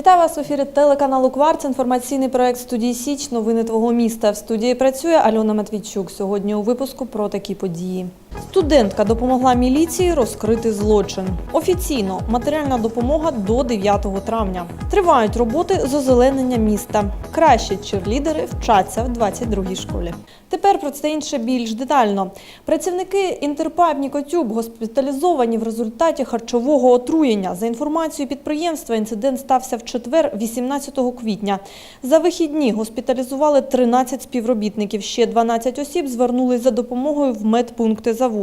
Вітаю вас в ефірі телеканалу Кварц. Інформаційний проект студії Січ. Новини твого міста. В студії працює Альона Матвійчук. Сьогодні у випуску про такі події. Студентка допомогла міліції розкрити злочин. Офіційно матеріальна допомога до 9 травня. Тривають роботи з озеленення міста. Кращі черлідери вчаться в 22-й школі. Тепер про це інше більш детально. Працівники Інтерпайп Нікотюб госпіталізовані в результаті харчового отруєння. За інформацією підприємства, інцидент стався в четвер, 18 квітня. За вихідні госпіталізували 13 співробітників. Ще 12 осіб звернулись за допомогою в медпункти заводу.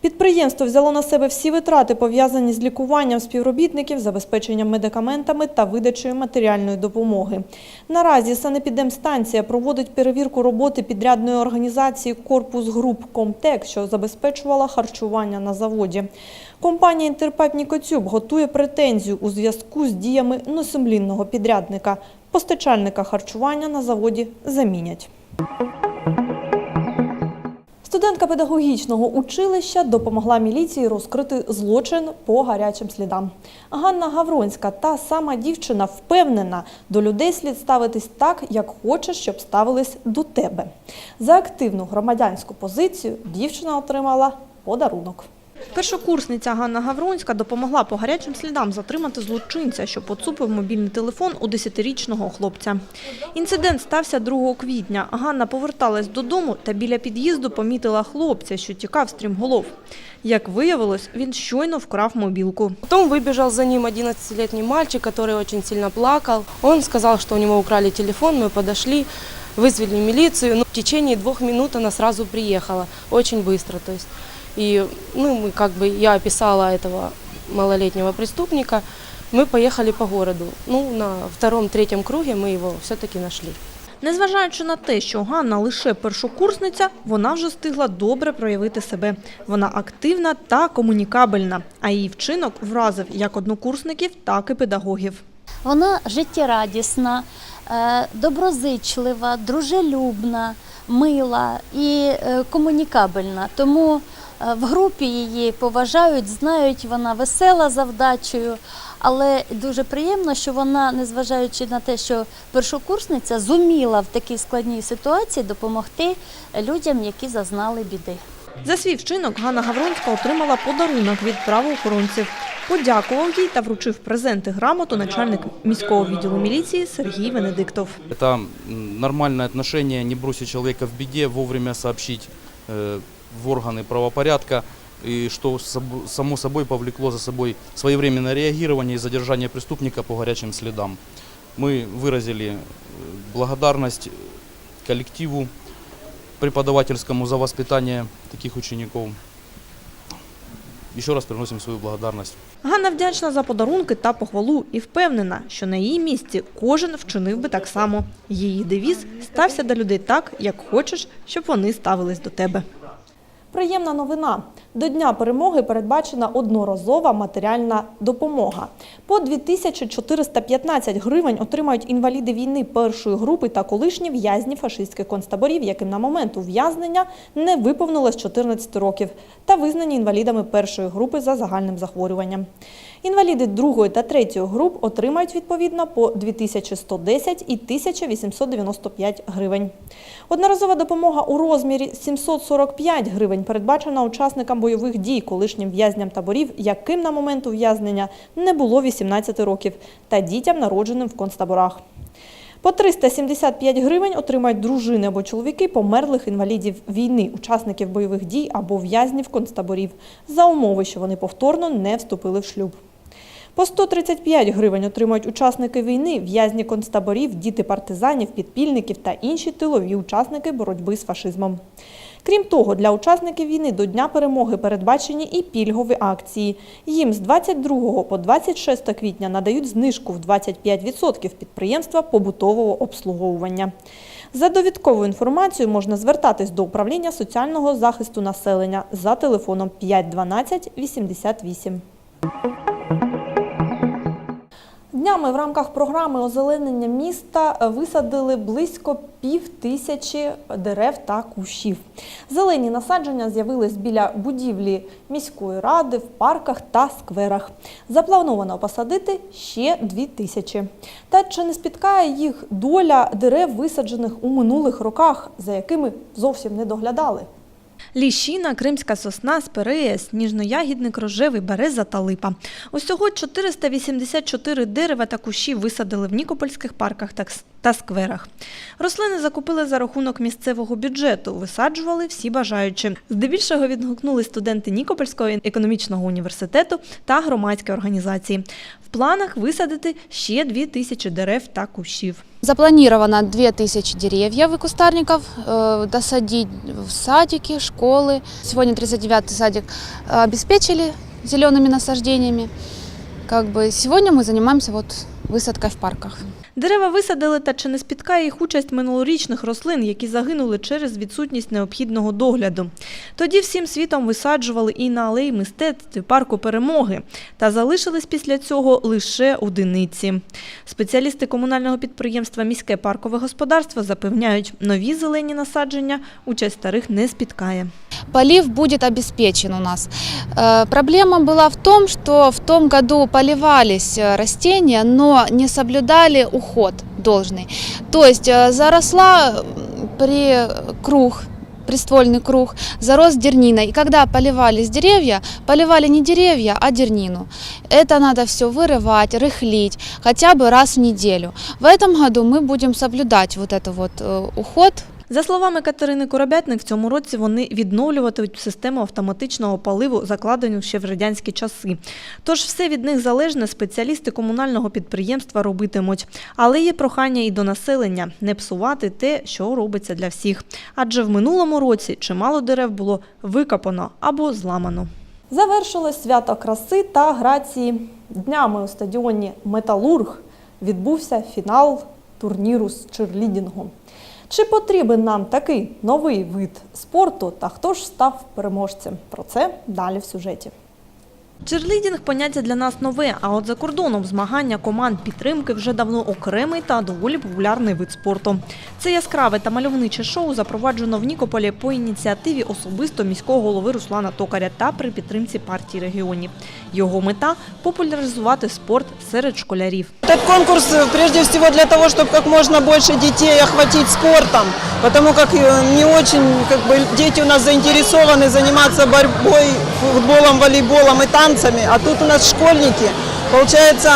Підприємство взяло на себе всі витрати, пов'язані з лікуванням співробітників, забезпеченням медикаментами та видачею матеріальної допомоги. Наразі санепідемстанція проводить перевірку роботи підрядної організації Корпус Груп Комтек, що забезпечувала харчування на заводі. Компанія Інтерпайп Нікоцюб готує претензію у зв'язку з діями несумлінного підрядника. Постачальника харчування на заводі замінять. Студентка педагогічного училища допомогла міліції розкрити злочин по гарячим слідам. Ганна Гавронська, та сама дівчина, впевнена, до людей слід ставитись так, як хочеш, щоб ставились до тебе. За активну громадянську позицію дівчина отримала подарунок. Першокурсниця Ганна Гавронська допомогла по гарячим слідам затримати злочинця, що поцупив мобільний телефон у 10-річного хлопця. Інцидент стався 2 квітня. Ганна поверталась додому та біля під'їзду помітила хлопця, що тікав стрімголов. Як виявилось, він щойно вкрав мобілку. Потом выбежал за ним 11-летний мальчик, который очень сильно плакал. Он сказал, что у него украли телефон, мы подошли, вызвали милицию. Ну, в течение двух минут она сразу приехала, очень быстро. То есть. И ну, мы как бы, я описала этого малолетнего преступника, мы поехали по городу. Ну, на втором-третьем круге мы его все-таки нашли. Незважаючи на те, що Ганна лише першокурсниця, вона вже встигла добре проявити себе. Вона активна та комунікабельна, а її вчинок вразив як однокурсників, так і педагогів. Вона життєрадісна, е, доброзичлива, дружелюбна, мила і е, комунікабельна. Тому е, в групі її поважають, знають, вона весела за вдачею. Але дуже приємно, що вона, незважаючи на те, що першокурсниця зуміла в такій складній ситуації допомогти людям, які зазнали біди. За свій вчинок Ганна Гавронська отримала подарунок від правоохоронців. Подякував їй та вручив презенти грамоту начальник міського відділу міліції Сергій Венедиктов. Это м, нормальное отношение, не бросить человека в беде, вовремя сообщить э, в органы правопорядка, и что соб- само собой повлекло за собой своевременное реагирование и задержание преступника по горячим следам. Мы выразили э, благодарность коллективу преподавательскому за воспитание таких учеников. Еще раз приносим свою благодарность. Ганна вдячна за подарунки та похвалу і впевнена, що на її місці кожен вчинив би так само. Її девіз стався до людей так, як хочеш, щоб вони ставились до тебе. Приємна новина. До Дня перемоги передбачена одноразова матеріальна допомога. По 2415 гривень отримають інваліди війни першої групи та колишні в'язні фашистських концтаборів, яким на момент ув'язнення не виповнилось 14 років, та визнані інвалідами першої групи за загальним захворюванням. Інваліди другої та третьої груп отримають відповідно по 2110 і 1895 гривень. Одноразова допомога у розмірі 745 гривень передбачена учасникам бойових дій, колишнім в'язням таборів, яким на момент ув'язнення не було 18 років, та дітям, народженим в концтаборах. По 375 гривень отримають дружини або чоловіки померлих інвалідів війни, учасників бойових дій або в'язнів концтаборів, за умови, що вони повторно не вступили в шлюб. По 135 гривень отримують учасники війни, в'язні концтаборів, діти партизанів, підпільників та інші тилові учасники боротьби з фашизмом. Крім того, для учасників війни до Дня перемоги передбачені і пільгові акції. Їм з 22 по 26 квітня надають знижку в 25% підприємства побутового обслуговування. За довідковою інформацією можна звертатись до управління соціального захисту населення за телефоном 512 88. Днями в рамках програми озеленення міста е, висадили близько пів тисячі дерев та кущів. Зелені насадження з'явились біля будівлі міської ради, в парках та скверах. Заплановано посадити ще дві тисячі. Та чи не спіткає їх доля дерев, висаджених у минулих роках, за якими зовсім не доглядали? Ліщина, кримська сосна, спирея, сніжноягідник, рожевий, береза та липа. Усього 484 дерева та кущі висадили в нікопольських парках та та скверах. Рослини закупили за рахунок місцевого бюджету, висаджували всі бажаючі. Здебільшого відгукнули студенти Нікопольського економічного університету та громадські організації. В планах висадити ще 2 тисячі дерев та кущів. Запланировано 2000 деревьев и кустарников э, досадить в садики, школы. Сегодня 39-й садик э, обеспечили зелеными насаждениями. Как бы сегодня мы занимаемся вот высадкой в парках. Дерева висадили, та чи не спіткає їх участь минулорічних рослин, які загинули через відсутність необхідного догляду. Тоді всім світом висаджували і на алеї мистецтв, і парку перемоги, та залишились після цього лише одиниці. Спеціалісти комунального підприємства Міське паркове господарство запевняють, нові зелені насадження участь старих не спіткає. Полив будет обеспечен у нас. Э, Проблема была в том, что в том году поливались э, растения, но не соблюдали уход должный. То есть э, заросла при круг, приствольный круг, зарос дернина. И когда поливались деревья, поливали не деревья, а дернину. Это надо все вырывать, рыхлить, хотя бы раз в неделю. В этом году мы будем соблюдать вот это вот уход За словами Катерини Коробятник, в цьому році вони відновлюватимуть систему автоматичного поливу, закладену ще в радянські часи. Тож все від них залежне спеціалісти комунального підприємства робитимуть. Але є прохання і до населення не псувати те, що робиться для всіх. Адже в минулому році чимало дерев було викопано або зламано. Завершилось свято краси та грації. Днями у стадіоні Металург відбувся фінал турніру з черлідінгу. Чи потрібен нам такий новий вид спорту та хто ж став переможцем? Про це далі в сюжеті. Черлідінг поняття для нас нове, а от за кордоном змагання команд підтримки вже давно окремий та доволі популярний вид спорту. Це яскраве та мальовниче шоу запроваджено в Нікополі по ініціативі особисто міського голови Руслана Токаря та при підтримці партії регіонів. Його мета популяризувати спорт серед школярів. Этот конкурс э, прежде всего для того, чтобы как можно больше детей охватить спортом, потому как э, не очень как бы, дети у нас заинтересованы заниматься борьбой, футболом, волейболом и танцами, а тут у нас школьники. Получается,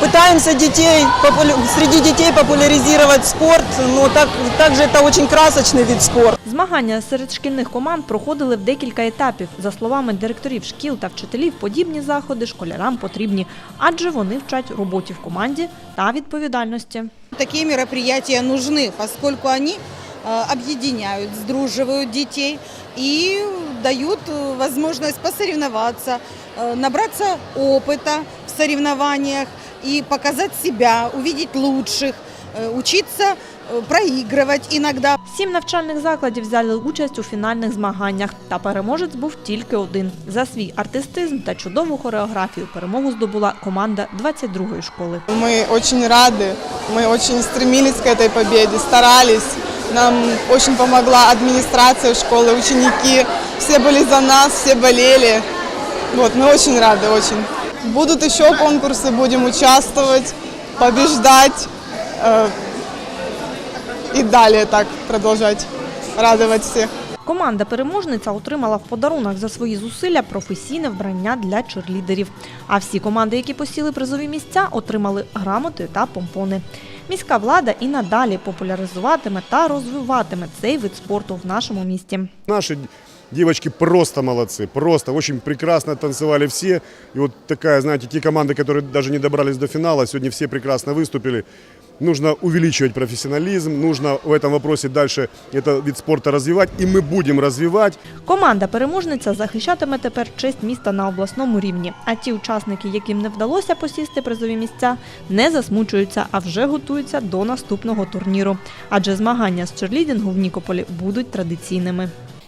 пытаемся детей, популя- среди детей популяризировать спорт, но так, также это очень красочный вид спорта. Змагання серед шкільних команд проходили в декілька етапів. За словами директорів шкіл та вчителів, подібні заходи школярам потрібні, адже вони вчать роботі в команді та відповідальності. Такие мероприятия нужны, поскольку они э, объединяют, сдруживают детей и дают э, возможность посоревноваться, э, набраться опыта в соревнованиях и показать себя, увидеть лучших, э, учиться э, проигрывать иногда. Сім навчальних закладів взяли участь у фінальних змаганнях, та переможець був тільки один. За свій артистизм та чудову хореографію перемогу здобула команда 22-ї школи. Мы очень рады, мы очень стремились к этой победе, старались. Нам очень помогла администрация школы, ученики. Все были за нас, все болели. Вот, мы очень рады, очень. Будут еще конкурсы, будем участвовать, побеждать э, и далее так продолжать радовать всех. Команда переможниця отримала в подарунок за свої зусилля професійне вбрання для черлідерів. А всі команди, які посіли призові місця, отримали грамоти та помпони. Міська влада і надалі популяризуватиме та розвиватиме цей вид спорту в нашому місті. Наши девочки просто молодцы, просто очень прекрасно танцевали все. И вот такая, знаете, те команды, которые даже не добрались до финала, сегодня все прекрасно выступили. Нужно увеличивать профессионализм, нужно в этом вопросе дальше этот вид спорта развивать, и мы будем развивать. Команда переможниця захищатиме тепер честь міста на обласному рівні. А ті учасники, яким не вдалося посісти призові місця, не засмучуються, а вже готуються до наступного турніру. Адже змагання з черлідингу в Нікополі будуть традиційними.